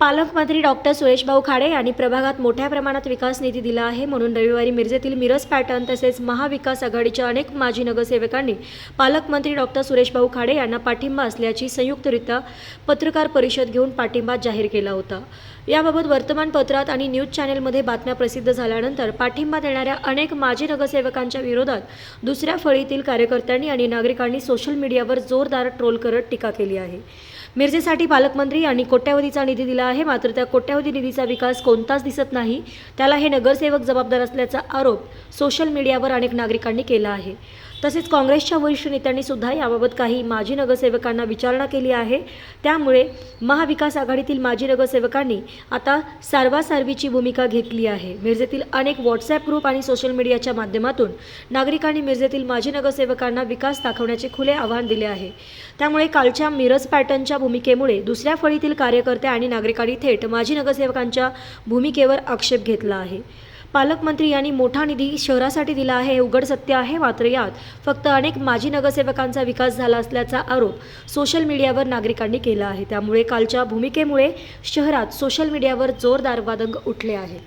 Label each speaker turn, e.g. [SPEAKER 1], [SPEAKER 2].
[SPEAKER 1] पालकमंत्री डॉक्टर सुरेशभाऊ खाडे यांनी प्रभागात मोठ्या प्रमाणात विकास निधी दिला आहे. म्हणून रविवारी मिरजेतील मिरज पॅटर्न तसेच महाविकास आघाडीच्या अनेक माजी नगरसेवकांनी पालकमंत्री डॉक्टर सुरेशभाऊ खाडे यांना पाठिंबा असल्याची संयुक्तरित्या पत्रकार परिषद घेऊन पाठिंबा जाहीर केला होता. याबाबत वर्तमानपत्रात आणि न्यूज चॅनेलमध्ये बातम्या प्रसिद्ध झाल्यानंतर पाठिंबा देणाऱ्या अनेक माजी नगरसेवकांच्या विरोधात दुसऱ्या फळीतील कार्यकर्त्यांनी आणि नागरिकांनी सोशल मीडियावर जोरदार ट्रोल करत टीका केली आहे. मिरजेसाठी पालकमंत्री यांनी कोट्यावधीचा निधी दिला आहे. मात्र त्या कोट्यावधी निधीचा विकास कोणताच दिसत नाही. त्याला हे नगरसेवक जबाबदार असल्याचा आरोप सोशल मीडियावर अनेक नागरिकांनी केला आहे. तसेच काँग्रेसच्या वरिष्ठ नेत्यांनी सुद्धा याबाबत काही माजी नगरसेवकांना विचारणा केली आहे. त्यामुळे महाविकास आघाडीतील माजी नगरसेवकांनी आता सारवासारवीची भूमिका घेतली आहे. मिरजेतील अनेक व्हॉट्सॲप ग्रुप आणि सोशल मीडियाच्या माध्यमातून नागरिकांनी मिरजेतील माजी नगरसेवकांना विकास दाखवण्याचे खुले आव्हान दिले आहे. त्यामुळे कालच्या मिरज पॅटर्नच्या भूमिकेमुळे दुसऱ्या फळीतील कार्यकर्ते आणि नागरिकांनी थेट माजी नगरसेवकांच्या भूमिकेवर आक्षेप घेतला आहे. पालकमंत्री यांनी मोठा निधी शहरासाठी दिला आहे. हे उघड सत्य आहे. मात्र यात फक्त अनेक माजी नगरसेवकांचा विकास झाला असल्याचा आरोप सोशल मीडियावर नागरिकांनी केला आहे. त्यामुळे कालच्या भूमिकेमुळे शहरात सोशल मीडियावर जोरदार वादंग उठले आहे